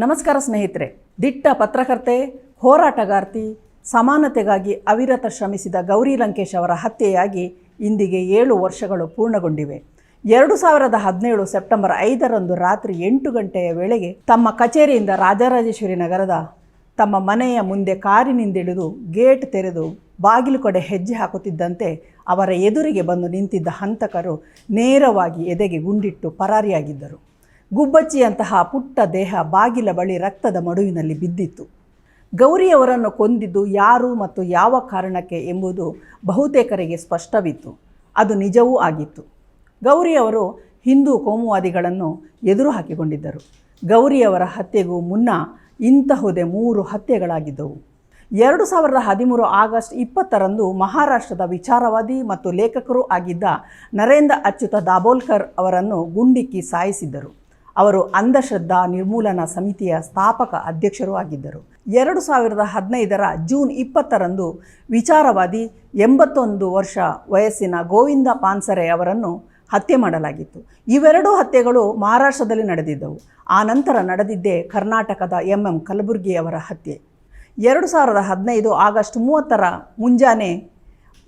ನಮಸ್ಕಾರ ಸ್ನೇಹಿತರೆ. ದಿಟ್ಟ ಪತ್ರಕರ್ತೆ, ಹೋರಾಟಗಾರ್ತಿ, ಸಮಾನತೆಗಾಗಿ ಅವಿರತ ಶ್ರಮಿಸಿದ ಗೌರಿ ಲಂಕೇಶ್ ಅವರ ಹತ್ಯೆಯಾಗಿ ಇಂದಿಗೆ ಏಳು ವರ್ಷಗಳು ಪೂರ್ಣಗೊಂಡಿವೆ. ಎರಡು ಸಾವಿರದ ಹದಿನೇಳು ಸೆಪ್ಟೆಂಬರ್ ಐದರಂದು ರಾತ್ರಿ ಎಂಟು ಗಂಟೆಯ ವೇಳೆಗೆ ತಮ್ಮ ಕಚೇರಿಯಿಂದ ರಾಜರಾಜೇಶ್ವರಿ ನಗರದ ತಮ್ಮ ಮನೆಯ ಮುಂದೆ ಕಾರಿನಿಂದಿಳಿದು ಗೇಟ್ ತೆರೆದು ಬಾಗಿಲು ಕಡೆ ಹೆಜ್ಜೆ ಹಾಕುತ್ತಿದ್ದಂತೆ ಅವರ ಎದುರಿಗೆ ಬಂದು ನಿಂತಿದ್ದ ಹಂತಕರು ನೇರವಾಗಿ ಎದೆಗೆ ಗುಂಡಿಟ್ಟು ಪರಾರಿಯಾಗಿದ್ದರು. ಗುಬ್ಬಚ್ಚಿಯಂತಹ ಪುಟ್ಟ ದೇಹ ಬಾಗಿಲ ಬಳಿ ರಕ್ತದ ಮಡುವಿನಲ್ಲಿ ಬಿದ್ದಿತ್ತು. ಗೌರಿಯವರನ್ನು ಕೊಂದಿದ್ದು ಯಾರು ಮತ್ತು ಯಾವ ಕಾರಣಕ್ಕೆ ಎಂಬುದು ಬಹುತೇಕರಿಗೆ ಸ್ಪಷ್ಟವಿತ್ತು. ಅದು ನಿಜವೂ ಆಗಿತ್ತು. ಗೌರಿಯವರು ಹಿಂದೂ ಕೋಮುವಾದಿಗಳನ್ನು ಎದುರು ಹಾಕಿಕೊಂಡಿದ್ದರು. ಗೌರಿಯವರ ಹತ್ಯೆಗೂ ಮುನ್ನ ಇಂತಹುದೇ ಮೂರು ಹತ್ಯೆಗಳಾಗಿದ್ದವು. ಎರಡು ಸಾವಿರದ ಹದಿಮೂರು ಆಗಸ್ಟ್ ಇಪ್ಪತ್ತರಂದು ಮಹಾರಾಷ್ಟ್ರದ ವಿಚಾರವಾದಿ ಮತ್ತು ಲೇಖಕರೂ ಆಗಿದ್ದ ನರೇಂದ್ರ ಅಚ್ಯುತ ದಾಬೋಲ್ಕರ್ ಅವರನ್ನು ಗುಂಡಿಕ್ಕಿ ಸಾಯಿಸಿದ್ದರು. ಅವರು ಅಂಧಶ್ರದ್ಧಾ ನಿರ್ಮೂಲನಾ ಸಮಿತಿಯ ಸ್ಥಾಪಕ ಅಧ್ಯಕ್ಷರೂ ಆಗಿದ್ದರು. ಎರಡು ಸಾವಿರದ ಹದಿನೈದರ ಜೂನ್ ಇಪ್ಪತ್ತರಂದು ವಿಚಾರವಾದಿ ಎಂಬತ್ತೊಂದು ವರ್ಷ ವಯಸ್ಸಿನ ಗೋವಿಂದ ಪಾನ್ಸರೆ ಅವರನ್ನು ಹತ್ಯೆ ಮಾಡಲಾಗಿತ್ತು. ಇವೆರಡೂ ಹತ್ಯೆಗಳು ಮಹಾರಾಷ್ಟ್ರದಲ್ಲಿ ನಡೆದಿದ್ದವು. ಆ ನಂತರ ನಡೆದಿದ್ದೇ ಕರ್ನಾಟಕದ ಎಂ ಎಂ ಕಲಬುರ್ಗಿಯವರ ಹತ್ಯೆ. ಎರಡು ಸಾವಿರದ ಹದಿನೈದು ಆಗಸ್ಟ್ ಮೂವತ್ತರ ಮುಂಜಾನೆ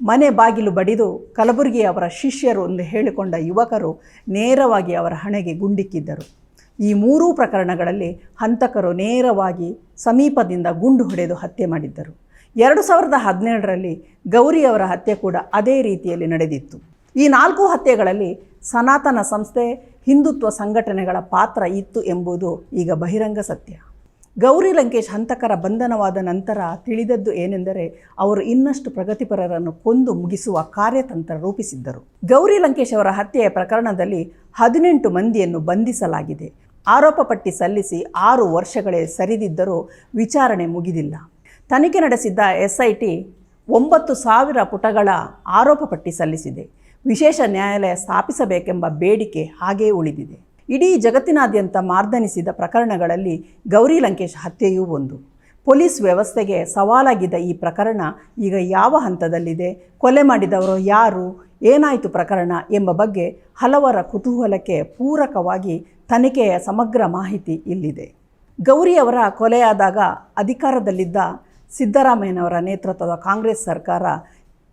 ಮನೆ ಬಾಗಿಲು ಬಡಿದು ಕಲಬುರಗಿ ಅವರ ಶಿಷ್ಯರು ಎಂದು ಹೇಳಿಕೊಂಡ ಯುವಕರು ನೇರವಾಗಿ ಅವರ ಹಣೆಗೆ ಗುಂಡಿಕ್ಕಿದ್ದರು. ಈ ಮೂರೂ ಪ್ರಕರಣಗಳಲ್ಲಿ ಹಂತಕರು ನೇರವಾಗಿ ಸಮೀಪದಿಂದ ಗುಂಡು ಹೊಡೆದು ಹತ್ಯೆ ಮಾಡಿದ್ದರು. ಎರಡು ಸಾವಿರದ ಹದಿನೇಳರಲ್ಲಿ ಗೌರಿಯವರ ಹತ್ಯೆ ಕೂಡ ಅದೇ ರೀತಿಯಲ್ಲಿ ನಡೆದಿತ್ತು. ಈ ನಾಲ್ಕು ಹತ್ಯೆಗಳಲ್ಲಿ ಸನಾತನ ಸಂಸ್ಥೆ ಹಿಂದುತ್ವ ಸಂಘಟನೆಗಳ ಪಾತ್ರ ಇತ್ತು ಎಂಬುದು ಈಗ ಬಹಿರಂಗ ಸತ್ಯ. ಗೌರಿ ಲಂಕೇಶ್ ಹಂತಕರ ಬಂಧನವಾದ ನಂತರ ತಿಳಿದದ್ದು ಏನೆಂದರೆ ಅವರು ಇನ್ನಷ್ಟು ಪ್ರಗತಿಪರರನ್ನು ಕೊಂದು ಮುಗಿಸುವ ಕಾರ್ಯತಂತ್ರ ರೂಪಿಸಿದ್ದರು. ಗೌರಿ ಲಂಕೇಶ್ ಅವರ ಹತ್ಯೆಯ ಪ್ರಕರಣದಲ್ಲಿ ಹದಿನೆಂಟು ಮಂದಿಯನ್ನು ಬಂಧಿಸಲಾಗಿದೆ. ಆರೋಪ ಪಟ್ಟಿ ಸಲ್ಲಿಸಿ ಆರು ವರ್ಷಗಳೇ ಸರಿದಿದ್ದರೂ ವಿಚಾರಣೆ ಮುಗಿದಿಲ್ಲ. ತನಿಖೆ ನಡೆಸಿದ್ದ ಎಸ್ಐಟಿ ಒಂಬತ್ತು ಸಾವಿರ ಪುಟಗಳ ಆರೋಪ ಪಟ್ಟಿ ಸಲ್ಲಿಸಿದೆ. ವಿಶೇಷ ನ್ಯಾಯಾಲಯ ಸ್ಥಾಪಿಸಬೇಕೆಂಬ ಬೇಡಿಕೆ ಹಾಗೇ ಉಳಿದಿದೆ. ಇಡೀ ಜಗತ್ತಿನಾದ್ಯಂತ ಮಾರ್ದನಿಸಿದ ಪ್ರಕರಣಗಳಲ್ಲಿ ಗೌರಿ ಲಂಕೇಶ್ ಹತ್ಯೆಯೂ ಒಂದು. ಪೊಲೀಸ್ ವ್ಯವಸ್ಥೆಗೆ ಸವಾಲಾಗಿದ್ದ ಈ ಪ್ರಕರಣ ಈಗ ಯಾವ ಹಂತದಲ್ಲಿದೆ? ಕೊಲೆ ಮಾಡಿದವರು ಯಾರು? ಏನಾಯಿತು ಪ್ರಕರಣ ಎಂಬ ಬಗ್ಗೆ ಹಲವರ ಕುತೂಹಲಕ್ಕೆ ಪೂರಕವಾಗಿ ತನಿಖೆಯ ಸಮಗ್ರ ಮಾಹಿತಿ ಇಲ್ಲಿದೆ. ಗೌರಿಯವರ ಕೊಲೆಯಾದಾಗ ಅಧಿಕಾರದಲ್ಲಿದ್ದ ಸಿದ್ದರಾಮಯ್ಯನವರ ನೇತೃತ್ವದ ಕಾಂಗ್ರೆಸ್ ಸರ್ಕಾರ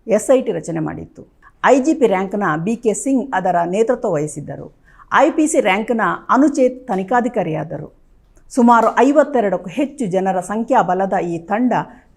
ಎಸ್ ಐ ಟಿ ರಚನೆ ಮಾಡಿತ್ತು. ಐ ಜಿ ಪಿ ರ್ಯಾಂಕ್ನ ಬಿ ಕೆ ಸಿಂಗ್ ಅದರ ನೇತೃತ್ವ ವಹಿಸಿದ್ದರು. ಐ ಪಿ ಸಿ ರ್ಯಾಂಕ್ನ ಅನುಚೇತ್ ತನಿಖಾಧಿಕಾರಿಯಾದರು. ಸುಮಾರು ಐವತ್ತೆರಡಕ್ಕೂ ಹೆಚ್ಚು ಜನರ ಸಂಖ್ಯಾಬಲದ ಈ ತಂಡ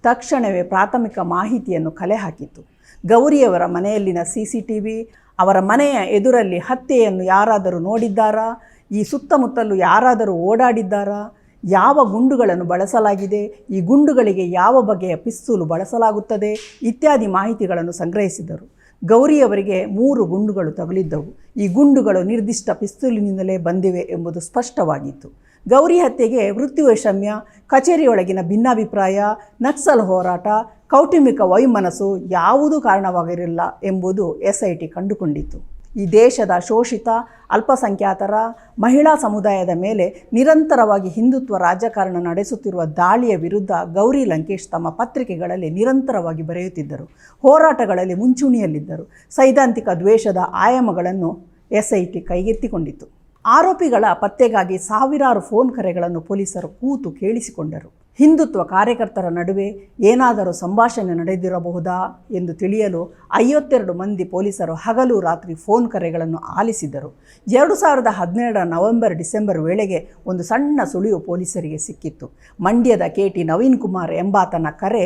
ತಕ್ಷಣವೇ ಪ್ರಾಥಮಿಕ ಮಾಹಿತಿಯನ್ನು ಕಲೆ ಹಾಕಿತು ಗೌರಿಯವರ ಮನೆಯಲ್ಲಿನ ಸಿ ಸಿ ಟಿ ವಿ ಅವರ ಮನೆಯ ಎದುರಲ್ಲಿ ಹತ್ಯೆಯನ್ನು ಯಾರಾದರೂ ನೋಡಿದ್ದಾರಾ? ಈ ಸುತ್ತಮುತ್ತಲೂ ಯಾರಾದರೂ ಓಡಾಡಿದ್ದಾರಾ? ಯಾವ ಗುಂಡುಗಳನ್ನು ಬಳಸಲಾಗಿದೆ? ಈ ಗುಂಡುಗಳಿಗೆ ಯಾವ ಬಗೆಯ ಪಿಸ್ತೂಲು ಬಳಸಲಾಗುತ್ತದೆ? ಇತ್ಯಾದಿ ಮಾಹಿತಿಗಳನ್ನು ಸಂಗ್ರಹಿಸಿದರು. ಗೌರಿಯವರಿಗೆ ಮೂರು ಗುಂಡುಗಳು ತಗುಲಿದ್ದವು. ಈ ಗುಂಡುಗಳು ನಿರ್ದಿಷ್ಟ ಪಿಸ್ತೂಲಿನಿಂದಲೇ ಬಂದಿವೆ ಎಂಬುದು ಸ್ಪಷ್ಟವಾಗಿತ್ತು. ಗೌರಿ ಹತ್ಯೆಗೆ ವೃತ್ತಿವೈಷಮ್ಯ ಕಚೇರಿಯೊಳಗಿನ ಭಿನ್ನಾಭಿಪ್ರಾಯ, ನಕ್ಸಲ್ ಹೋರಾಟ, ಕೌಟುಂಬಿಕ ವೈಮನಸ್ಸು ಯಾವುದೂ ಕಾರಣವಾಗಿರಲಿಲ್ಲ ಎಂಬುದು ಎಸ್ ಐ ಕಂಡುಕೊಂಡಿತು ಈ ದೇಶದ ಶೋಷಿತ, ಅಲ್ಪಸಂಖ್ಯಾತರ, ಮಹಿಳಾ ಸಮುದಾಯದ ಮೇಲೆ ನಿರಂತರವಾಗಿ ಹಿಂದುತ್ವ ರಾಜಕಾರಣ ನಡೆಸುತ್ತಿರುವ ದಾಳಿಯ ವಿರುದ್ಧ ಗೌರಿ ಲಂಕೇಶ್ ತಮ್ಮ ಪತ್ರಿಕೆಗಳಲ್ಲಿ ನಿರಂತರವಾಗಿ ಬರೆಯುತ್ತಿದ್ದರು. ಹೋರಾಟಗಳಲ್ಲಿ ಮುಂಚೂಣಿಯಲ್ಲಿದ್ದರು. ಸೈದ್ಧಾಂತಿಕ ದ್ವೇಷದ ಆಯಾಮಗಳನ್ನು ಎಸ್ ಐ ಕೈಗೆತ್ತಿಕೊಂಡಿತು ಆರೋಪಿಗಳ ಪತ್ತೆಗಾಗಿ ಸಾವಿರಾರು ಫೋನ್ ಕರೆಗಳನ್ನು ಪೊಲೀಸರು ಕೂತು ಕೇಳಿಸಿಕೊಂಡರು. ಹಿಂದುತ್ವ ಕಾರ್ಯಕರ್ತರ ನಡುವೆ ಏನಾದರೂ ಸಂಭಾಷಣೆ ನಡೆದಿರಬಹುದಾ ಎಂದು ತಿಳಿಯಲು ಐವತ್ತೆರಡು ಮಂದಿ ಪೊಲೀಸರು ಹಗಲು ರಾತ್ರಿ ಫೋನ್ ಕರೆಗಳನ್ನು ಆಲಿಸಿದರು. ಎರಡು ಸಾವಿರದ ಹದಿನೇಳರ ನವೆಂಬರ್ ಡಿಸೆಂಬರ್ ವೇಳೆಗೆ ಒಂದು ಸಣ್ಣ ಸುಳಿವು ಪೊಲೀಸರಿಗೆ ಸಿಕ್ಕಿತ್ತು. ಮಂಡ್ಯದ ಕೆ ಟಿ ನವೀನ್ ಕುಮಾರ್ ಎಂಬಾತನ ಕರೆ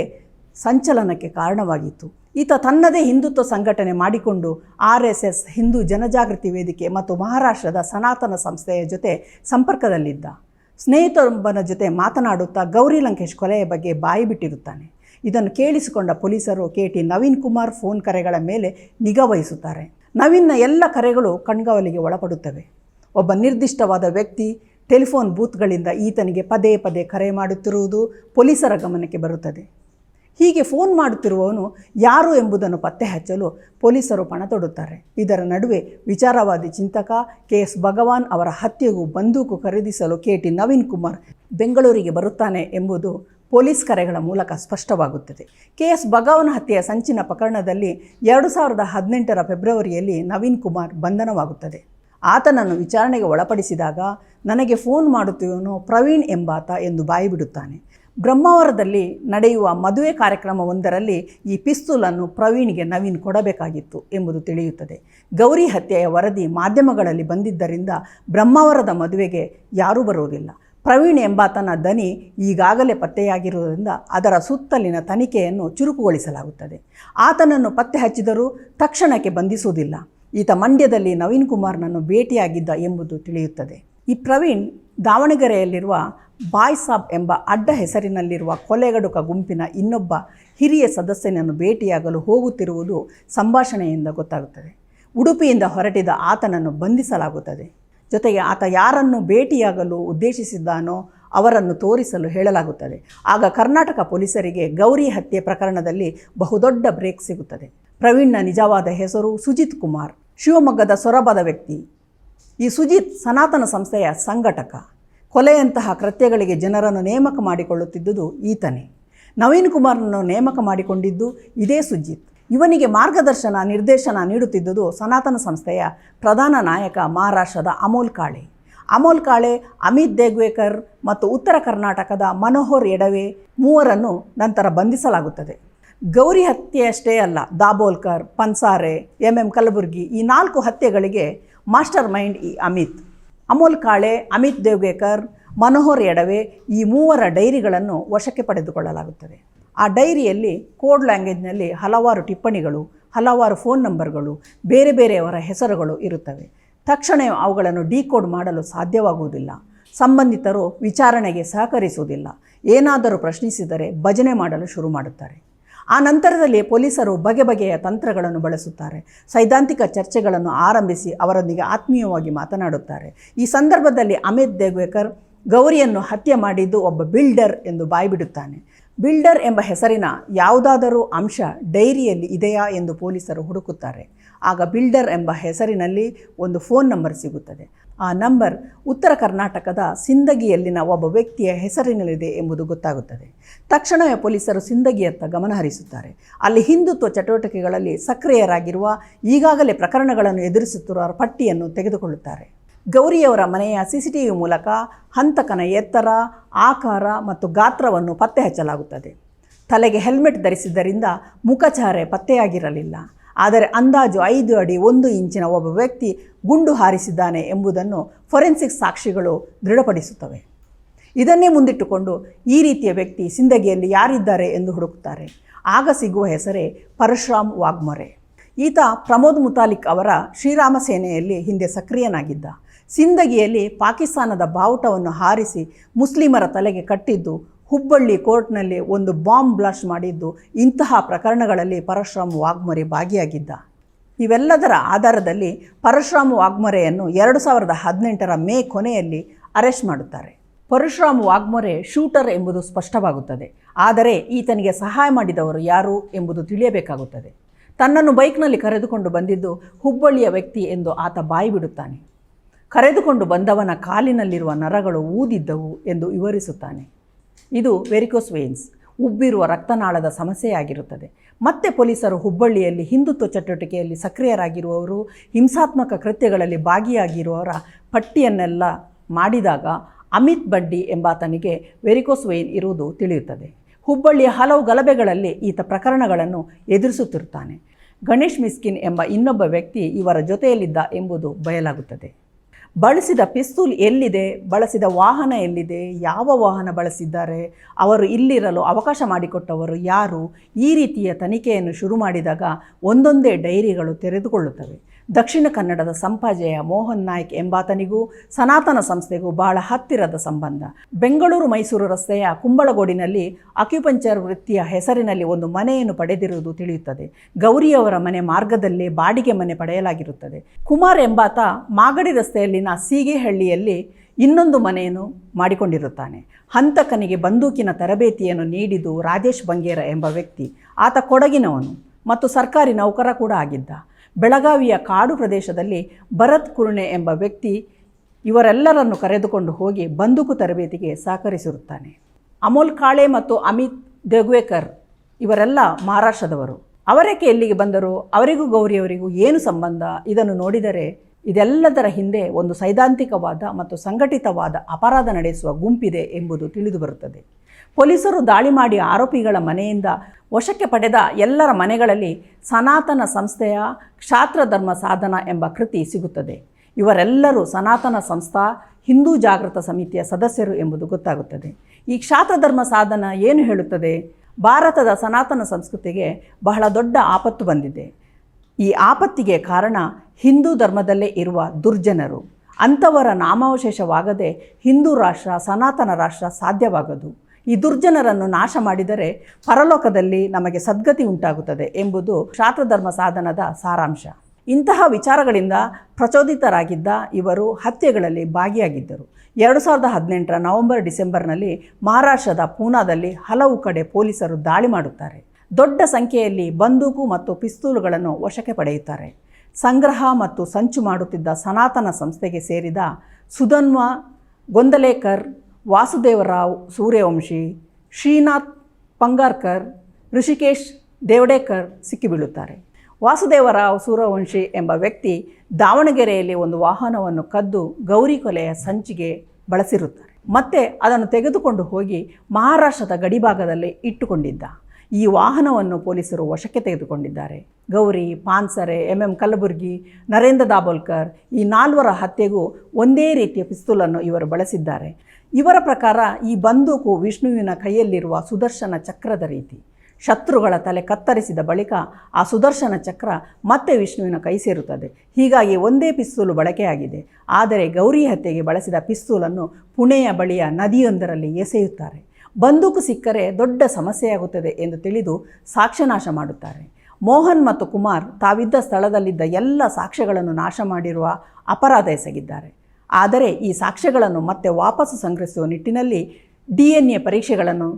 ಸಂಚಲನಕ್ಕೆ ಕಾರಣವಾಗಿತ್ತು. ಈತ ತನ್ನದೇ ಹಿಂದುತ್ವ ಸಂಘಟನೆ ಮಾಡಿಕೊಂಡು ಆರ್ ಎಸ್ ಎಸ್ ಹಿಂದೂ ಜನಜಾಗೃತಿ ವೇದಿಕೆ ಮತ್ತು ಮಹಾರಾಷ್ಟ್ರದ ಸನಾತನ ಸಂಸ್ಥೆಯ ಜೊತೆ ಸಂಪರ್ಕದಲ್ಲಿದ್ದ. ಸ್ನೇಹಿತರೊಬ್ಬನ ಜೊತೆ ಮಾತನಾಡುತ್ತಾ ಗೌರಿ ಲಂಕೇಶ್ ಕೊಲೆಯ ಬಗ್ಗೆ ಬಾಯಿ ಬಿಟ್ಟಿರುತ್ತಾನೆ. ಇದನ್ನು ಕೇಳಿಸಿಕೊಂಡ ಪೊಲೀಸರು K T Naveen Kumar phone ಕರೆಗಳ ಮೇಲೆ ನಿಗಾ ವಹಿಸುತ್ತಾರೆ. ನವೀನ್ನ ಎಲ್ಲ ಕರೆಗಳು ಕಣ್ಗಾವಲಿಗೆ ಒಳಪಡುತ್ತವೆ. ಒಬ್ಬ ನಿರ್ದಿಷ್ಟವಾದ ವ್ಯಕ್ತಿ ಟೆಲಿಫೋನ್ ಬೂತ್ಗಳಿಂದ ಈತನಿಗೆ ಪದೇ ಪದೇ ಕರೆ ಮಾಡುತ್ತಿರುವುದು ಪೊಲೀಸರ ಗಮನಕ್ಕೆ ಬರುತ್ತದೆ. ಹೀಗೆ ಫೋನ್ ಮಾಡುತ್ತಿರುವವನು ಯಾರು ಎಂಬುದನ್ನು ಪತ್ತೆ ಹಚ್ಚಲು ಪೊಲೀಸರು ಪಣ ತೊಡುತ್ತಾರೆ ಇದರ ನಡುವೆ ವಿಚಾರವಾದಿ ಚಿಂತಕ ಕೆ ಎಸ್ ಭಗವಾನ್ ಅವರ ಹತ್ಯೆಗೂ ಬಂದೂಕು ಖರೀದಿಸಲು ಕೆ ಟಿ ನವೀನ್ ಕುಮಾರ್ ಬೆಂಗಳೂರಿಗೆ ಬರುತ್ತಾನೆ ಎಂಬುದು ಪೊಲೀಸ್ ಕರೆಗಳ ಮೂಲಕ ಸ್ಪಷ್ಟವಾಗುತ್ತದೆ. ಕೆ ಎಸ್ ಭಗವಾನ್ ಹತ್ಯೆಯ ಸಂಚಿನ ಪ್ರಕರಣದಲ್ಲಿ ಎರಡು ಸಾವಿರದ ಹದಿನೆಂಟರ ಫೆಬ್ರವರಿಯಲ್ಲಿ ನವೀನ್ ಕುಮಾರ್ ಬಂಧನವಾಗುತ್ತದೆ. ಆತನನ್ನು ವಿಚಾರಣೆಗೆ ಒಳಪಡಿಸಿದಾಗ, ನನಗೆ ಫೋನ್ ಮಾಡುತ್ತಿವನು ಪ್ರವೀಣ್ ಎಂಬಾತ ಎಂದು ಬಾಯಿ ಬಿಡುತ್ತಾನೆ ಬ್ರಹ್ಮಾವರದಲ್ಲಿ ನಡೆಯುವ ಮದುವೆ ಕಾರ್ಯಕ್ರಮವೊಂದರಲ್ಲಿ ಈ ಪಿಸ್ತೂಲನ್ನು ಪ್ರವೀಣ್ಗೆ ನವೀನ್ ಕೊಡಬೇಕಾಗಿತ್ತು ಎಂಬುದು ತಿಳಿಯುತ್ತದೆ. ಗೌರಿ ಹತ್ಯೆಯ ವರದಿ ಮಾಧ್ಯಮಗಳಲ್ಲಿ ಬಂದಿದ್ದರಿಂದ ಬ್ರಹ್ಮಾವರದ ಮದುವೆಗೆ ಯಾರೂ ಬರುವುದಿಲ್ಲ. ಪ್ರವೀಣ್ ಎಂಬಾತನ ದನಿ ಈಗಾಗಲೇ ಪತ್ತೆಯಾಗಿರುವುದರಿಂದ ಅದರ ಸುತ್ತಲಿನ ತನಿಖೆಯನ್ನು ಚುರುಕುಗೊಳಿಸಲಾಗುತ್ತದೆ. ಆತನನ್ನು ಪತ್ತೆ ಹಚ್ಚಿದರೂ ತಕ್ಷಣಕ್ಕೆ ಬಂಧಿಸುವುದಿಲ್ಲ. ಈತ ಮಂಡ್ಯದಲ್ಲಿ ನವೀನ್ ಕುಮಾರ್ನನ್ನು ಭೇಟಿಯಾಗಿದ್ದ ಎಂಬುದು ತಿಳಿಯುತ್ತದೆ. ಈ ಪ್ರವೀಣ್ ದಾವಣಗೆರೆಯಲ್ಲಿರುವ ಬಾಯ್ ಸಾಬ್ ಎಂಬ ಅಡ್ಡ ಹೆಸರಿನಲ್ಲಿರುವ ಕೊಲೆಗಡುಕ ಗುಂಪಿನ ಇನ್ನೊಬ್ಬ ಹಿರಿಯ ಸದಸ್ಯನನ್ನು ಭೇಟಿಯಾಗಲು ಹೋಗುತ್ತಿರುವುದು ಸಂಭಾಷಣೆಯಿಂದ ಗೊತ್ತಾಗುತ್ತದೆ. ಉಡುಪಿಯಿಂದ ಹೊರಟಿದ ಆತನನ್ನು ಬಂಧಿಸಲಾಗುತ್ತದೆ. ಜೊತೆಗೆ ಆತ ಯಾರನ್ನು ಭೇಟಿಯಾಗಲು ಉದ್ದೇಶಿಸಿದ್ದಾನೋ ಅವರನ್ನು ತೋರಿಸಲು ಹೇಳಲಾಗುತ್ತದೆ. ಆಗ ಕರ್ನಾಟಕ ಪೊಲೀಸರಿಗೆ ಗೌರಿ ಹತ್ಯೆ ಪ್ರಕರಣದಲ್ಲಿ ಬಹುದೊಡ್ಡ ಬ್ರೇಕ್ ಸಿಗುತ್ತದೆ. ಪ್ರವೀಣ್ನ ನಿಜವಾದ ಹೆಸರು ಸುಜಿತ್ ಕುಮಾರ್. ಶಿವಮೊಗ್ಗದ ಸೊರಬದ ವ್ಯಕ್ತಿ. ಈ ಸುಜಿತ್ ಸನಾತನ ಸಂಸ್ಥೆಯ ಸಂಘಟಕ, ಕೊಲೆಯಂತಹ ಕೃತ್ಯಗಳಿಗೆ ಜನರನ್ನು ನೇಮಕ ಮಾಡಿಕೊಳ್ಳುತ್ತಿದ್ದುದು ಈತನೇ. ನವೀನ್ ಕುಮಾರ್ನನ್ನು ನೇಮಕ ಮಾಡಿಕೊಂಡಿದ್ದು ಇದೇ ಸುಜಿತ್. ಇವನಿಗೆ ಮಾರ್ಗದರ್ಶನ, ನಿರ್ದೇಶನ ನೀಡುತ್ತಿದ್ದುದು ಸನಾತನ ಸಂಸ್ಥೆಯ ಪ್ರಧಾನ ನಾಯಕ ಮಹಾರಾಷ್ಟ್ರದ ಅಮೋಲ್ ಕಾಳೆ. ಅಮೋಲ್ ಕಾಳೆ, ಅಮಿತ್ ದೇಗ್ವೇಕರ್ ಮತ್ತು ಉತ್ತರ ಕರ್ನಾಟಕದ ಮನೋಹರ್ ಎಡವೆ ಮೂವರನ್ನು ನಂತರ ಬಂಧಿಸಲಾಗುತ್ತದೆ. ಗೌರಿ ಹತ್ಯೆಯಷ್ಟೇ ಅಲ್ಲ, ದಾಬೋಲ್ಕರ್, ಪನ್ಸಾರೆ ಎಂ ಎಂ ಕಲಬುರ್ಗಿ ಈ ನಾಲ್ಕು ಹತ್ಯೆಗಳಿಗೆ ಮಾಸ್ಟರ್ ಮೈಂಡ್ ಈ ಅಮಿತ್. ಅಮೋಲ್ ಕಾಳೆ, ಅಮಿತ್ ದೇವ್ಗೇಕರ್, ಮನೋಹರ್ ಎಡವೆ ಈ ಮೂವರ ಡೈರಿಗಳನ್ನು ವಶಕ್ಕೆ ಪಡೆದುಕೊಳ್ಳಲಾಗುತ್ತದೆ. ಆ ಡೈರಿಯಲ್ಲಿ ಕೋಡ್ ಲ್ಯಾಂಗ್ವೇಜ್ನಲ್ಲಿ ಹಲವಾರು ಟಿಪ್ಪಣಿಗಳು, ಹಲವಾರು ಫೋನ್ ನಂಬರ್ಗಳು, ಬೇರೆ ಬೇರೆಯವರ ಹೆಸರುಗಳು ಇರುತ್ತವೆ. ತಕ್ಷಣ ಅವುಗಳನ್ನು ಡಿಕೋಡ್ ಮಾಡಲು ಸಾಧ್ಯವಾಗುವುದಿಲ್ಲ. ಸಂಬಂಧಿತರು ವಿಚಾರಣೆಗೆ ಸಹಕರಿಸುವುದಿಲ್ಲ. ಏನಾದರೂ ಪ್ರಶ್ನಿಸಿದರೆ ಭಜನೆ ಮಾಡಲು ಶುರು ಮಾಡುತ್ತಾರೆ. ಆ ನಂತರದಲ್ಲಿ ಪೊಲೀಸರು ಬಗೆ ಬಗೆಯ ತಂತ್ರಗಳನ್ನು ಬಳಸುತ್ತಾರೆ. ಸೈದ್ಧಾಂತಿಕ ಚರ್ಚೆಗಳನ್ನು ಆರಂಭಿಸಿ ಅವರೊಂದಿಗೆ ಆತ್ಮೀಯವಾಗಿ ಮಾತನಾಡುತ್ತಾರೆ. ಈ ಸಂದರ್ಭದಲ್ಲಿ ಅಮಿತ್ ದೇಗ್ವೇಕರ್ ಗೌರಿಯನ್ನು ಹತ್ಯೆ ಮಾಡಿದ್ದು ಒಬ್ಬ ಬಿಲ್ಡರ್ ಎಂದು ಬಾಯ್ಬಿಡುತ್ತಾನೆ. ಬಿಲ್ಡರ್ ಎಂಬ ಹೆಸರಿನ ಯಾವುದಾದರೂ ಅಂಶ ಡೈರಿಯಲ್ಲಿ ಇದೆಯಾ ಎಂದು ಪೊಲೀಸರು ಹುಡುಕುತ್ತಾರೆ. ಆಗ ಬಿಲ್ಡರ್ ಎಂಬ ಹೆಸರಿನಲ್ಲಿ ಒಂದು ಫೋನ್ ನಂಬರ್ ಸಿಗುತ್ತದೆ. ಆ ನಂಬರ್ ಉತ್ತರ ಕರ್ನಾಟಕದ ಸಿಂದಗಿಯಲ್ಲಿನ ಒಬ್ಬ ವ್ಯಕ್ತಿಯ ಹೆಸರಿನಲ್ಲಿದೆ ಎಂಬುದು ಗೊತ್ತಾಗುತ್ತದೆ. ತಕ್ಷಣವೇ ಪೊಲೀಸರು ಸಿಂದಗಿಯತ್ತ ಗಮನಹರಿಸುತ್ತಾರೆ ಅಲ್ಲಿ ಹಿಂದುತ್ವ ಚಟುವಟಿಕೆಗಳಲ್ಲಿ ಸಕ್ರಿಯರಾಗಿರುವ ಈಗಾಗಲೇ ಪ್ರಕರಣಗಳನ್ನು ಎದುರಿಸುತ್ತಿರುವ ಪಟ್ಟಿಯನ್ನು ತೆಗೆದುಕೊಳ್ಳುತ್ತಾರೆ. ಗೌರಿಯವರ ಮನೆಯ ಸಿ ಸಿ ಟಿ ವಿ ಮೂಲಕ ಹಂತಕನ ಎತ್ತರ, ಆಕಾರ ಮತ್ತು ಗಾತ್ರವನ್ನು ಪತ್ತೆ ಹಚ್ಚಲಾಗುತ್ತದೆ. ತಲೆಗೆ ಹೆಲ್ಮೆಟ್ ಧರಿಸಿದ್ದರಿಂದ ಮುಖಚಾರೆ ಪತ್ತೆಯಾಗಿರಲಿಲ್ಲ. ಆದರೆ ಅಂದಾಜು ಐದು ಅಡಿ ಒಂದು ಇಂಚಿನ ಒಬ್ಬ ವ್ಯಕ್ತಿ ಗುಂಡು ಹಾರಿಸಿದ್ದಾನೆ ಎಂಬುದನ್ನು ಫೊರೆನ್ಸಿಕ್ ಸಾಕ್ಷಿಗಳು ದೃಢಪಡಿಸುತ್ತವೆ. ಇದನ್ನೇ ಮುಂದಿಟ್ಟುಕೊಂಡು ಈ ರೀತಿಯ ವ್ಯಕ್ತಿ ಸಿಂದಗಿಯಲ್ಲಿ ಯಾರಿದ್ದಾರೆ ಎಂದು ಹುಡುಕುತ್ತಾರೆ. ಆಗ ಸಿಗುವ ಹೆಸರೇ ಪರಶುರಾಮ್ ವಾಗ್ಮೊರೆ. ಈತ ಪ್ರಮೋದ್ ಮುತಾಲಿಕ್ ಅವರ ಶ್ರೀರಾಮ ಸೇನೆಯಲ್ಲಿ ಹಿಂದೆ ಸಕ್ರಿಯನಾಗಿದ್ದ. ಸಿಂದಗಿಯಲ್ಲಿ ಪಾಕಿಸ್ತಾನದ ಬಾವುಟವನ್ನು ಹಾರಿಸಿ ಮುಸ್ಲಿಮರ ತಲೆಗೆ ಕಟ್ಟಿದ್ದು ಹುಬ್ಬಳ್ಳಿ ಕೋರ್ಟ್ನಲ್ಲಿ ಒಂದು ಬಾಂಬ್ ಬ್ಲಾಸ್ಟ್ ಮಾಡಿದ್ದು ಇಂತಹ ಪ್ರಕರಣಗಳಲ್ಲಿ ಪರಶುರಾಮ್ ವಾಗ್ಮೊರೆ ಭಾಗಿಯಾಗಿದ್ದ. ಇವೆಲ್ಲದರ ಆಧಾರದಲ್ಲಿ ಪರಶುರಾಮ್ ವಾಗ್ಮೊರೆಯನ್ನು ಎರಡು ಸಾವಿರದ ಹದಿನೆಂಟರ ಮೇ ಕೊನೆಯಲ್ಲಿ ಅರೆಸ್ಟ್ ಮಾಡುತ್ತಾರೆ. ಪರಶುರಾಮ್ ವಾಗ್ಮೊರೆ ಶೂಟರ್ ಎಂಬುದು ಸ್ಪಷ್ಟವಾಗುತ್ತದೆ. ಆದರೆ ಈತನಿಗೆ ಸಹಾಯ ಮಾಡಿದವರು ಯಾರು ಎಂಬುದು ತಿಳಿಯಬೇಕಾಗುತ್ತದೆ. ತನ್ನನ್ನು ಬೈಕ್ನಲ್ಲಿ ಕರೆದುಕೊಂಡು ಬಂದಿದ್ದು ಹುಬ್ಬಳ್ಳಿಯ ವ್ಯಕ್ತಿ ಎಂದು ಆತ ಬಾಯಿ ಬಿಡುತ್ತಾನೆ. ಕರೆದುಕೊಂಡು ಬಂದವನ ಕಾಲಿನಲ್ಲಿರುವ ನರಗಳು ಊದಿದ್ದವು ಎಂದು ವಿವರಿಸುತ್ತಾನೆ. ಇದು ವೆರಿಕೋಸ್ ವೇನ್ಸ್ ಉಬ್ಬಿರುವ ರಕ್ತನಾಳದ ಸಮಸ್ಯೆಯಾಗಿರುತ್ತದೆ ಮತ್ತೆ ಪೊಲೀಸರು ಹುಬ್ಬಳ್ಳಿಯಲ್ಲಿ ಹಿಂದುತ್ವ ಚಟುವಟಿಕೆಯಲ್ಲಿ ಸಕ್ರಿಯರಾಗಿರುವವರು, ಹಿಂಸಾತ್ಮಕ ಕೃತ್ಯಗಳಲ್ಲಿ ಭಾಗಿಯಾಗಿರುವವರ ಪಟ್ಟಿಯನ್ನೆಲ್ಲ ಮಾಡಿದಾಗ ಅಮಿತ್ ಬಡ್ಡಿ ಎಂಬಾತನಿಗೆ ವೆರಿಕೋಸ್ ವೇನ್ ಇರುವುದು ತಿಳಿಯುತ್ತದೆ. ಹುಬ್ಬಳ್ಳಿಯ ಹಲವು ಗಲಭೆಗಳಲ್ಲಿ ಈತ ಪ್ರಕರಣಗಳನ್ನು ಎದುರಿಸುತ್ತಿರುತ್ತಾನೆ. ಗಣೇಶ್ ಮಿಸ್ಕಿನ್ ಎಂಬ ಇನ್ನೊಬ್ಬ ವ್ಯಕ್ತಿ ಇವರ ಜೊತೆಯಲ್ಲಿದ್ದ ಎಂಬುದು ಬಯಲಾಗುತ್ತದೆ. ಬಳಸಿದ ಪಿಸ್ತೂಲ್ ಎಲ್ಲಿದೆ? ಬಳಸಿದ ವಾಹನ ಎಲ್ಲಿದೆ? ಯಾವ ವಾಹನ ಬಳಸಿದ್ದಾರೆ? ಅವರು ಇಲ್ಲಿರಲು ಅವಕಾಶ ಮಾಡಿಕೊಟ್ಟವರು ಯಾರು? ಈ ರೀತಿಯ ತನಿಖೆಯನ್ನು ಶುರು ಮಾಡಿದಾಗ ಒಂದೊಂದೇ ಡೈರಿಗಳು ತೆರೆದುಕೊಳ್ಳುತ್ತವೆ. ದಕ್ಷಿಣ ಕನ್ನಡದ ಸಂಪಾಜೆಯ ಮೋಹನ್ ನಾಯ್ಕ್ ಎಂಬಾತನಿಗೂ ಸನಾತನ ಸಂಸ್ಥೆಗೂ ಬಹಳ ಹತ್ತಿರದ ಸಂಬಂಧ. ಬೆಂಗಳೂರು ಮೈಸೂರು ರಸ್ತೆಯ ಕುಂಬಳಗೋಡಿನಲ್ಲಿ ಅಕ್ಯುಪಂಚರ್ ವೃತ್ತಿಯ ಹೆಸರಿನಲ್ಲಿ ಒಂದು ಮನೆಯನ್ನು ಪಡೆದಿರುವುದು ತಿಳಿಯುತ್ತದೆ. ಗೌರಿಯವರ ಮನೆ ಮಾರ್ಗದಲ್ಲೇ ಬಾಡಿಗೆ ಮನೆ ಪಡೆಯಲಾಗಿರುತ್ತದೆ. ಕುಮಾರ್ ಎಂಬಾತ ಮಾಗಡಿ ರಸ್ತೆಯಲ್ಲಿನ ಸೀಗೆಹಳ್ಳಿಯಲ್ಲಿ ಇನ್ನೊಂದು ಮನೆಯನ್ನು ಮಾಡಿಕೊಂಡಿರುತ್ತಾನೆ. ಹಂತಕನಿಗೆ ಬಂದೂಕಿನ ತರಬೇತಿಯನ್ನು ನೀಡಿದ್ದು ರಾಜೇಶ್ ಬಂಗೇರ ಎಂಬ ವ್ಯಕ್ತಿ. ಆತ ಕೊಡಗಿನವನು ಮತ್ತು ಸರ್ಕಾರಿ ನೌಕರ ಕೂಡ ಆಗಿದ್ದ. ಬೆಳಗಾವಿಯ ಕಾಡು ಪ್ರದೇಶದಲ್ಲಿ ಭರತ್ ಕುರ್ಣೆ ಎಂಬ ವ್ಯಕ್ತಿ ಇವರೆಲ್ಲರನ್ನು ಕರೆದುಕೊಂಡು ಹೋಗಿ ಬಂದೂಕು ತರಬೇತಿಗೆ ಸಹಕರಿಸಿರುತ್ತಾನೆ. ಅಮೋಲ್ ಕಾಳೆ ಮತ್ತು ಅಮಿತ್ ದೇಗ್ವೇಕರ್ ಇವರೆಲ್ಲ ಮಹಾರಾಷ್ಟ್ರದವರು. ಅವರೇಕೆ ಎಲ್ಲಿಗೆ ಬಂದರು? ಅವರಿಗೂ ಗೌರಿಯವರಿಗೂ ಏನು ಸಂಬಂಧ? ಇದನ್ನು ನೋಡಿದರೆ ಇದೆಲ್ಲದರ ಹಿಂದೆ ಒಂದು ಸೈದ್ಧಾಂತಿಕವಾದ ಮತ್ತು ಸಂಘಟಿತವಾದ ಅಪರಾಧ ನಡೆಸುವ ಗುಂಪಿದೆ ಎಂಬುದು ತಿಳಿದುಬರುತ್ತದೆ. ಪೊಲೀಸರು ದಾಳಿ ಮಾಡಿ ಆರೋಪಿಗಳ ಮನೆಯಿಂದ ವಶಕ್ಕೆ ಪಡೆದ ಎಲ್ಲರ ಮನೆಗಳಲ್ಲಿ ಸನಾತನ ಸಂಸ್ಥೆಯ ಕ್ಷಾತ್ರಧರ್ಮ ಸಾಧನ ಎಂಬ ಕೃತಿ ಸಿಗುತ್ತದೆ. ಇವರೆಲ್ಲರೂ ಸನಾತನ ಸಂಸ್ಥಾ ಹಿಂದೂ ಜಾಗೃತ ಸಮಿತಿಯ ಸದಸ್ಯರು ಎಂಬುದು ಗೊತ್ತಾಗುತ್ತದೆ. ಈ ಕ್ಷಾತ್ರಧರ್ಮ ಸಾಧನ ಏನು ಹೇಳುತ್ತದೆ? ಭಾರತದ ಸನಾತನ ಸಂಸ್ಕೃತಿಗೆ ಬಹಳ ದೊಡ್ಡ ಆಪತ್ತು ಬಂದಿದೆ. ಈ ಆಪತ್ತಿಗೆ ಕಾರಣ ಹಿಂದೂ ಧರ್ಮದಲ್ಲೇ ಇರುವ ದುರ್ಜನರು. ಅಂಥವರ ನಾಮಾವಶೇಷವಾಗದೆ ಹಿಂದೂ ರಾಷ್ಟ್ರ, ಸನಾತನ ರಾಷ್ಟ್ರ ಸಾಧ್ಯವಾಗದು. ಈ ದುರ್ಜನರನ್ನು ನಾಶ ಮಾಡಿದರೆ ಪರಲೋಕದಲ್ಲಿ ನಮಗೆ ಸದ್ಗತಿ ಉಂಟಾಗುತ್ತದೆ ಎಂಬುದು ಕ್ಷಾತ್ರಧರ್ಮ ಸಾಧನದ ಸಾರಾಂಶ. ಇಂತಹ ವಿಚಾರಗಳಿಂದ ಪ್ರಚೋದಿತರಾಗಿದ್ದ ಇವರು ಹತ್ಯೆಗಳಲ್ಲಿ ಭಾಗಿಯಾಗಿದ್ದರು. ಎರಡು ಸಾವಿರದ ಹದಿನೆಂಟರ ನವೆಂಬರ್ ಡಿಸೆಂಬರ್ನಲ್ಲಿ ಮಹಾರಾಷ್ಟ್ರದ ಪೂನಾದಲ್ಲಿ ಹಲವು ಕಡೆ ಪೊಲೀಸರು ದಾಳಿ ಮಾಡುತ್ತಾರೆ. ದೊಡ್ಡ ಸಂಖ್ಯೆಯಲ್ಲಿ ಬಂದೂಕು ಮತ್ತು ಪಿಸ್ತೂಲುಗಳನ್ನು ವಶಕ್ಕೆ ಪಡೆಯುತ್ತಾರೆ. ಸಂಗ್ರಹ ಮತ್ತು ಸಂಚು ಮಾಡುತ್ತಿದ್ದ ಸನಾತನ ಸಂಸ್ಥೆಗೆ ಸೇರಿದ ಸುಧನ್ವ ಗೊಂದಲೇಕರ್ ವಾಸುದೇವರಾವ್ ಸೂರ್ಯವಂಶಿ, ಶ್ರೀನಾಥ್ ಪಂಗಾರ್ಕರ್, ಋಷಿಕೇಶ್ ದೇವಡೇಕರ್ ಸಿಕ್ಕಿಬೀಳುತ್ತಾರೆ. ವಾಸುದೇವರಾವ್ ಸೂರ್ಯವಂಶಿ ಎಂಬ ವ್ಯಕ್ತಿ ದಾವಣಗೆರೆಯಲ್ಲಿ ಒಂದು ವಾಹನವನ್ನು ಕದ್ದು ಗೌರಿ ಕೊಲೆಯ ಸಂಚಿಗೆ ಬಳಸಿರುತ್ತಾರೆ. ಮತ್ತೆ ಅದನ್ನು ತೆಗೆದುಕೊಂಡು ಹೋಗಿ ಮಹಾರಾಷ್ಟ್ರದ ಗಡಿಭಾಗದಲ್ಲಿ ಇಟ್ಟುಕೊಂಡಿದ್ದ. ಈ ವಾಹನವನ್ನು ಪೊಲೀಸರು ವಶಕ್ಕೆ ತೆಗೆದುಕೊಂಡಿದ್ದಾರೆ. ಗೌರಿ, ಪಾನ್ಸರೆ ಎಂ ಎಂ ಕಲಬುರ್ಗಿ, ನರೇಂದ್ರ ದಾಬೋಲ್ಕರ್ ಈ ನಾಲ್ವರ ಹತ್ಯೆಗೂ ಒಂದೇ ರೀತಿಯ ಪಿಸ್ತೂಲನ್ನು ಇವರು ಬಳಸಿದ್ದಾರೆ. ಇವರ ಪ್ರಕಾರ ಈ ಬಂದೂಕು ವಿಷ್ಣುವಿನ ಕೈಯಲ್ಲಿರುವ ಸುದರ್ಶನ ಚಕ್ರದ ರೀತಿ. ಶತ್ರುಗಳ ತಲೆ ಕತ್ತರಿಸಿದ ಬಳಿಕ ಆ ಸುದರ್ಶನ ಚಕ್ರ ಮತ್ತೆ ವಿಷ್ಣುವಿನ ಕೈ ಸೇರುತ್ತದೆ. ಹೀಗಾಗಿ ಒಂದೇ ಪಿಸ್ತೂಲು ಬಳಕೆಯಾಗಿದೆ. ಆದರೆ ಗೌರಿ ಹತ್ಯೆಗೆ ಬಳಸಿದ ಪಿಸ್ತೂಲನ್ನು ಪುಣೆಯ ಬಳಿಯ ನದಿಯೊಂದರಲ್ಲಿ ಎಸೆಯುತ್ತಾರೆ. ಬಂದೂಕು ಸಿಕ್ಕರೆ ದೊಡ್ಡ ಸಮಸ್ಯೆಯಾಗುತ್ತದೆ ಎಂದು ತಿಳಿದು ಸಾಕ್ಷ್ಯನಾಶ ಮಾಡುತ್ತಾರೆ. ಮೋಹನ್ ಮತ್ತು ಕುಮಾರ್ ತಾವಿದ್ದ ಸ್ಥಳದಲ್ಲಿದ್ದ ಎಲ್ಲ ಸಾಕ್ಷ್ಯಗಳನ್ನು ನಾಶ ಮಾಡಿರುವ ಅಪರಾಧ ಎಸಗಿದ್ದಾರೆ. ಆದರೆ ಈ ಸಾಕ್ಷ್ಯಗಳನ್ನು ಮತ್ತೆ ವಾಪಸ್ಸು ಸಂಗ್ರಹಿಸುವ ನಿಟ್ಟಿನಲ್ಲಿ ಡಿ ಎನ್ ಎ ಪರೀಕ್ಷೆಗಳನ್ನು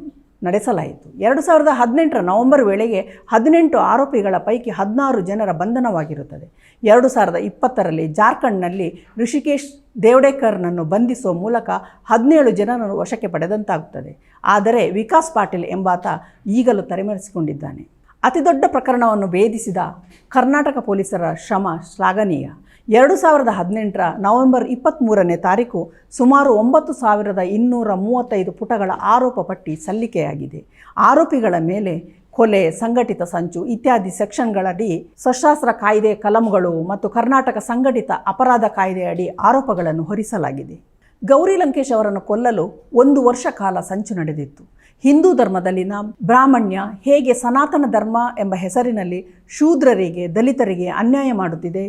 ನಡೆಸಲಾಯಿತು. ಎರಡು ಸಾವಿರದ ಹದಿನೆಂಟರ ನವೆಂಬರ್ ವೇಳೆಗೆ ಹದಿನೆಂಟು ಆರೋಪಿಗಳ ಪೈಕಿ ಹದಿನಾರು ಜನರ ಬಂಧನವಾಗಿರುತ್ತದೆ. ಎರಡು ಸಾವಿರದ ಇಪ್ಪತ್ತರಲ್ಲಿ ಜಾರ್ಖಂಡ್ನಲ್ಲಿ ಋಷಿಕೇಶ್ ದೇವಡೇಕರ್ನನ್ನು ಬಂಧಿಸುವ ಮೂಲಕ ಹದಿನೇಳು ಜನರನ್ನು ವಶಕ್ಕೆ ಪಡೆದಂತಾಗುತ್ತದೆ. ಆದರೆ ವಿಕಾಸ್ ಪಾಟೀಲ್ ಎಂಬಾತ ಈಗಲೂ ತಲೆಮರೆಸಿಕೊಂಡಿದ್ದಾನೆ. ಅತಿದೊಡ್ಡ ಪ್ರಕರಣವನ್ನು ಭೇದಿಸಿದ ಕರ್ನಾಟಕ ಪೊಲೀಸರ ಶ್ರಮ ಶ್ಲಾಘನೀಯ. ಎರಡು ಸಾವಿರದ ಹದಿನೆಂಟರ ನವೆಂಬರ್ ಇಪ್ಪತ್ತ್ಮೂರನೇ ತಾರೀಕು ಸುಮಾರು ಒಂಬತ್ತು ಸಾವಿರದ ಇನ್ನೂರ ಮೂವತ್ತೈದು ಪುಟಗಳ ಆರೋಪ ಪಟ್ಟಿ ಸಲ್ಲಿಕೆಯಾಗಿದೆ. ಆರೋಪಿಗಳ ಮೇಲೆ ಕೊಲೆ, ಸಂಘಟಿತ ಸಂಚು ಇತ್ಯಾದಿ ಸೆಕ್ಷನ್ಗಳಡಿ ಸಶಸ್ತ್ರ ಕಾಯ್ದೆ ಕಲಂಗಳು ಮತ್ತು ಕರ್ನಾಟಕ ಸಂಘಟಿತ ಅಪರಾಧ ಕಾಯ್ದೆಯಡಿ ಆರೋಪಗಳನ್ನು ಹೊರಿಸಲಾಗಿದೆ. ಗೌರಿ ಲಂಕೇಶ್ ಅವರನ್ನು ಕೊಲ್ಲಲು ಒಂದು ವರ್ಷ ಕಾಲ ಸಂಚು ನಡೆದಿತ್ತು. ಹಿಂದೂ ಧರ್ಮದಲ್ಲಿನ ಬ್ರಾಹ್ಮಣ್ಯ ಹೇಗೆ ಸನಾತನ ಧರ್ಮ ಎಂಬ ಹೆಸರಿನಲ್ಲಿ ಶೂದ್ರರಿಗೆ, ದಲಿತರಿಗೆ ಅನ್ಯಾಯ ಮಾಡುತ್ತಿದೆ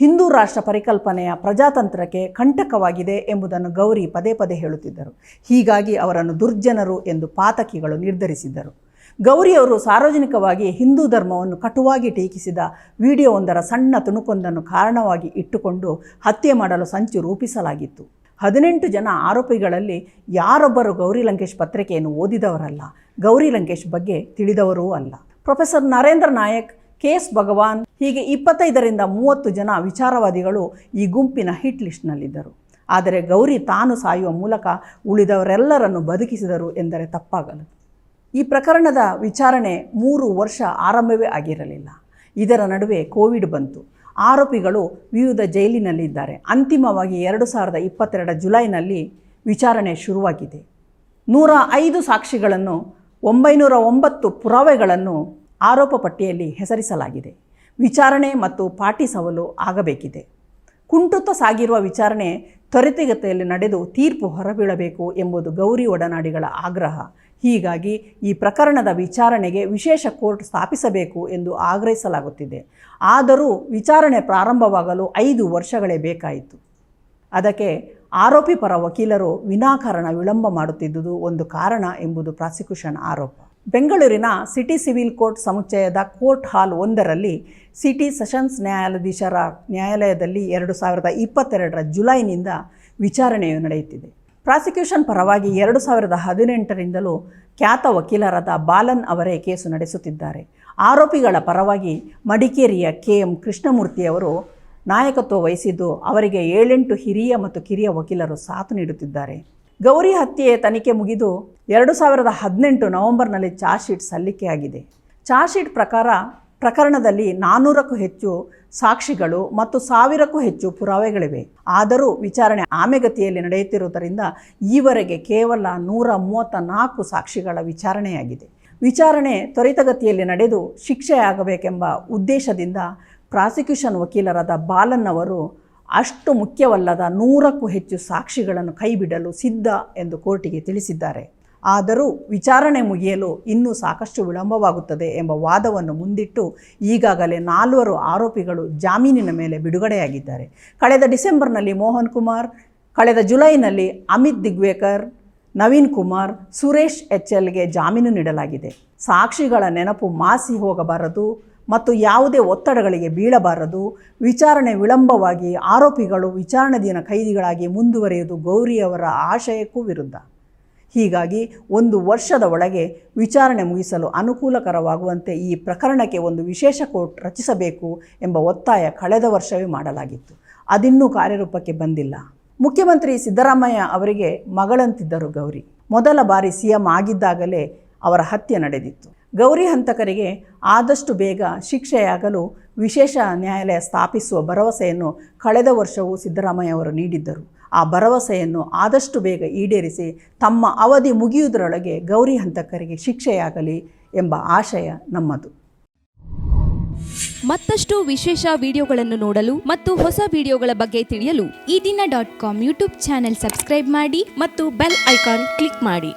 ಹಿಂದೂ ರಾಷ್ಟ್ರ ಪರಿಕಲ್ಪನೆಯ ಪ್ರಜಾತಂತ್ರಕ್ಕೆ ಕಂಟಕವಾಗಿದೆ ಎಂಬುದನ್ನು ಗೌರಿ ಪದೇ ಪದೇ ಹೇಳುತ್ತಿದ್ದರು. ಹೀಗಾಗಿ ಅವರನ್ನು ದುರ್ಜನರು ಎಂದು ಪಾತಕಿಗಳು ನಿರ್ಧರಿಸಿದ್ದರು. ಗೌರಿಯವರು ಸಾರ್ವಜನಿಕವಾಗಿ ಹಿಂದೂ ಧರ್ಮವನ್ನು ಕಟುವಾಗಿ ಟೀಕಿಸಿದ ವಿಡಿಯೋವೊಂದರ ಸಣ್ಣ ತುಣುಕೊಂದನ್ನು ಕಾರಣವಾಗಿ ಇಟ್ಟುಕೊಂಡು ಹತ್ಯೆ ಮಾಡಲು ಸಂಚು ರೂಪಿಸಲಾಗಿತ್ತು. ಹದಿನೆಂಟು ಜನ ಆರೋಪಿಗಳಲ್ಲಿ ಯಾರೊಬ್ಬರು ಗೌರಿ ಲಂಕೇಶ್ ಪತ್ರಿಕೆಯನ್ನು ಓದಿದವರಲ್ಲ, ಗೌರಿ ಲಂಕೇಶ್ ಬಗ್ಗೆ ತಿಳಿದವರೂ ಅಲ್ಲ. Professor Narendra Nayak, K S Bhagwan ಹೀಗೆ ಇಪ್ಪತ್ತೈದರಿಂದ ಮೂವತ್ತು ಜನ ವಿಚಾರವಾದಿಗಳು ಈ ಗುಂಪಿನ ಹಿಟ್ ಲಿಸ್ಟ್ನಲ್ಲಿದ್ದರು. ಆದರೆ ಗೌರಿ ತಾನು ಸಾಯುವ ಮೂಲಕ ಉಳಿದವರೆಲ್ಲರನ್ನು ಬದುಕಿಸಿದರು ಎಂದರೆ ತಪ್ಪಾಗಲು ಈ ಪ್ರಕರಣದ ವಿಚಾರಣೆ ಮೂರು ವರ್ಷ ಆರಂಭವೇ ಆಗಿರಲಿಲ್ಲ. ಇದರ ನಡುವೆ ಕೋವಿಡ್ ಬಂತು. ಆರೋಪಿಗಳು ವಿವಿಧ ಜೈಲಿನಲ್ಲಿದ್ದಾರೆ. ಅಂತಿಮವಾಗಿ ಎರಡು ಸಾವಿರದ ಇಪ್ಪತ್ತೆರಡ ಜುಲೈನಲ್ಲಿ ವಿಚಾರಣೆ ಶುರುವಾಗಿದೆ. ನೂರ ಐದು ಸಾಕ್ಷಿಗಳನ್ನು ಒಂಬೈನೂರ ಒಂಬತ್ತು ಪುರಾವೆಗಳನ್ನು ಆರೋಪ ಪಟ್ಟಿಯಲ್ಲಿ ಹೆಸರಿಸಲಾಗಿದೆ. ವಿಚಾರಣೆ ಮತ್ತು ಪಾಟಿ ಸವಲು ಆಗಬೇಕಿದೆ. ಕುಂಟುತ್ತ ಸಾಗಿರುವ ವಿಚಾರಣೆ ತ್ವರಿತಗತಿಯಲ್ಲಿ ನಡೆದು ತೀರ್ಪು ಹೊರಬೀಳಬೇಕು ಎಂಬುದು ಗೌರಿ ಒಡನಾಡಿಗಳ ಆಗ್ರಹ. ಹೀಗಾಗಿ ಈ ಪ್ರಕರಣದ ವಿಚಾರಣೆಗೆ ವಿಶೇಷ ಕೋರ್ಟ್ ಸ್ಥಾಪಿಸಬೇಕು ಎಂದು ಆಗ್ರಹಿಸಲಾಗುತ್ತಿದೆ. ಆದರೂ ವಿಚಾರಣೆ ಪ್ರಾರಂಭವಾಗಲು ಐದು ವರ್ಷಗಳೇ ಬೇಕಾಯಿತು. ಅದಕ್ಕೆ ಆರೋಪಿ ಪರ ವಕೀಲರು ವಿನಾಕಾರಣ ವಿಳಂಬ ಮಾಡುತ್ತಿದ್ದುದು ಒಂದು ಕಾರಣ ಎಂಬುದು ಪ್ರಾಸಿಕ್ಯೂಷನ್ ಆರೋಪ. ಬೆಂಗಳೂರಿನ ಸಿಟಿ ಸಿವಿಲ್ ಕೋರ್ಟ್ ಸಮುಚ್ಚಯದ ಕೋರ್ಟ್ ಹಾಲ್ ಒಂದರಲ್ಲಿ ಸಿಟಿ ಸೆಷನ್ಸ್ ನ್ಯಾಯಾಧೀಶರ ನ್ಯಾಯಾಲಯದಲ್ಲಿ ಎರಡು ಸಾವಿರದ ಇಪ್ಪತ್ತೆರಡರ ಜುಲೈನಿಂದ ವಿಚಾರಣೆಯು ನಡೆಯುತ್ತಿದೆ. ಪ್ರಾಸಿಕ್ಯೂಷನ್ ಪರವಾಗಿ ಎರಡು ಸಾವಿರದ ಹದಿನೆಂಟರಿಂದಲೂ ಖ್ಯಾತ ವಕೀಲರಾದ ಬಾಲನ್ ಅವರೇ ಕೇಸು ನಡೆಸುತ್ತಿದ್ದಾರೆ. ಆರೋಪಿಗಳ ಪರವಾಗಿ ಮಡಿಕೇರಿಯ ಕೆ ಎಂ ಕೃಷ್ಣಮೂರ್ತಿಯವರು ನಾಯಕತ್ವ ವಹಿಸಿದ್ದು ಅವರಿಗೆ ಏಳೆಂಟು ಹಿರಿಯ ಮತ್ತು ಕಿರಿಯ ವಕೀಲರು ಸಾಥ್ ನೀಡುತ್ತಿದ್ದಾರೆ. ಗೌರಿ ಹತ್ಯೆಯ ತನಿಖೆ ಮುಗಿದು ಎರಡು ಸಾವಿರದ ಹದಿನೆಂಟು ನವೆಂಬರ್ನಲ್ಲಿ ಚಾರ್ಜ್ ಶೀಟ್ ಸಲ್ಲಿಕೆಯಾಗಿದೆ. ಚಾರ್ಜ್ ಶೀಟ್ ಪ್ರಕಾರ ಪ್ರಕರಣದಲ್ಲಿ ನಾನ್ನೂರಕ್ಕೂ ಹೆಚ್ಚು ಸಾಕ್ಷಿಗಳು ಮತ್ತು ಸಾವಿರಕ್ಕೂ ಹೆಚ್ಚು ಪುರಾವೆಗಳಿವೆ. ಆದರೂ ವಿಚಾರಣೆ ಆಮೆಗತಿಯಲ್ಲಿ ನಡೆಯುತ್ತಿರುವುದರಿಂದ ಈವರೆಗೆ ಕೇವಲ ನೂರ ಮೂವತ್ತ ನಾಲ್ಕು ಸಾಕ್ಷಿಗಳ ವಿಚಾರಣೆಯಾಗಿದೆ. ವಿಚಾರಣೆ ತ್ವರಿತಗತಿಯಲ್ಲಿ ನಡೆದು ಶಿಕ್ಷೆಯಾಗಬೇಕೆಂಬ ಉದ್ದೇಶದಿಂದ ಪ್ರಾಸಿಕ್ಯೂಷನ್ ವಕೀಲರಾದ ಬಾಲನ್ ಅವರು ಅಷ್ಟು ಮುಖ್ಯವಲ್ಲದ ನೂರಕ್ಕೂ ಹೆಚ್ಚು ಸಾಕ್ಷಿಗಳನ್ನು ಕೈಬಿಡಲು ಸಿದ್ಧ ಎಂದು ಕೋರ್ಟಿಗೆ ತಿಳಿಸಿದ್ದಾರೆ. ಆದರೂ ವಿಚಾರಣೆ ಮುಗಿಯಲು ಇನ್ನೂ ಸಾಕಷ್ಟು ವಿಳಂಬವಾಗುತ್ತದೆ ಎಂಬ ವಾದವನ್ನು ಮುಂದಿಟ್ಟು ಈಗಾಗಲೇ ನಾಲ್ವರು ಆರೋಪಿಗಳು ಜಾಮೀನಿನ ಮೇಲೆ ಬಿಡುಗಡೆಯಾಗಿದ್ದಾರೆ. ಕಳೆದ ಡಿಸೆಂಬರ್ನಲ್ಲಿ ಮೋಹನ್ ಕುಮಾರ್, ಕಳೆದ ಜುಲೈನಲ್ಲಿ ಅಮಿತ್ ದಿಗ್ವೇಕರ್, ನವೀನ್ ಕುಮಾರ್, ಸುರೇಶ್ ಎಚ್ ಎಲ್ಗೆ ಜಾಮೀನು ನೀಡಲಾಗಿದೆ. ಸಾಕ್ಷಿಗಳ ನೆನಪು ಮಾಸಿ ಹೋಗಬಾರದು ಮತ್ತು ಯಾವುದೇ ಒತ್ತಡಗಳಿಗೆ ಬೀಳಬಾರದು. ವಿಚಾರಣೆ ವಿಳಂಬವಾಗಿ ಆರೋಪಿಗಳು ವಿಚಾರಣೆ ದಿನ ಖೈದಿಗಳಾಗಿ ಮುಂದುವರಿಯುವುದು ಗೌರಿಯವರ ಆಶಯಕ್ಕೂ ವಿರುದ್ಧ. ಹೀಗಾಗಿ ಒಂದು ವರ್ಷದ ಒಳಗೆ ವಿಚಾರಣೆ ಮುಗಿಸಲು ಅನುಕೂಲಕರವಾಗುವಂತೆ ಈ ಪ್ರಕರಣಕ್ಕೆ ಒಂದು ವಿಶೇಷ ಕೋರ್ಟ್ ರಚಿಸಬೇಕು ಎಂಬ ಒತ್ತಾಯ ಕಳೆದ ವರ್ಷವೇ ಮಾಡಲಾಗಿತ್ತು. ಅದಿನ್ನೂ ಕಾರ್ಯರೂಪಕ್ಕೆ ಬಂದಿಲ್ಲ. ಮುಖ್ಯಮಂತ್ರಿ ಸಿದ್ದರಾಮಯ್ಯ ಅವರಿಗೆ ಮಗಳಂತಿದ್ದರು ಗೌರಿ. ಮೊದಲ ಬಾರಿ ಸಿಎಂ ಆಗಿದ್ದಾಗಲೇ ಅವರ ಹತ್ಯೆ ನಡೆದಿತ್ತು. ಗೌರಿ ಹಂತಕರಿಗೆ ಆದಷ್ಟು ಬೇಗ ಶಿಕ್ಷೆಯಾಗಲು ವಿಶೇಷ ನ್ಯಾಯಾಲಯ ಸ್ಥಾಪಿಸುವ ಭರವಸೆಯನ್ನು ಕಳೆದ ವರ್ಷವೂ ಸಿದ್ದರಾಮಯ್ಯ ಅವರು ನೀಡಿದ್ದರು. ಆ ಭರವಸೆಯನ್ನು ಆದಷ್ಟು ಬೇಗ ಈಡೇರಿಸಿ ತಮ್ಮ ಅವಧಿ ಮುಗಿಯುವುದರೊಳಗೆ ಗೌರಿ ಹಂತಕರಿಗೆ ಶಿಕ್ಷೆಯಾಗಲಿ ಎಂಬ ಆಶಯ ನಮ್ಮದು. ಮತ್ತಷ್ಟು ವಿಶೇಷ ವಿಡಿಯೋಗಳನ್ನು ನೋಡಲು ಮತ್ತು ಹೊಸ ವಿಡಿಯೋಗಳ ಬಗ್ಗೆ ತಿಳಿಯಲು Eedina dot com YouTube channel subscribe ಮಾಡಿ ಮತ್ತು ಬೆಲ್ ಐಕಾನ್ ಕ್ಲಿಕ್ ಮಾಡಿ.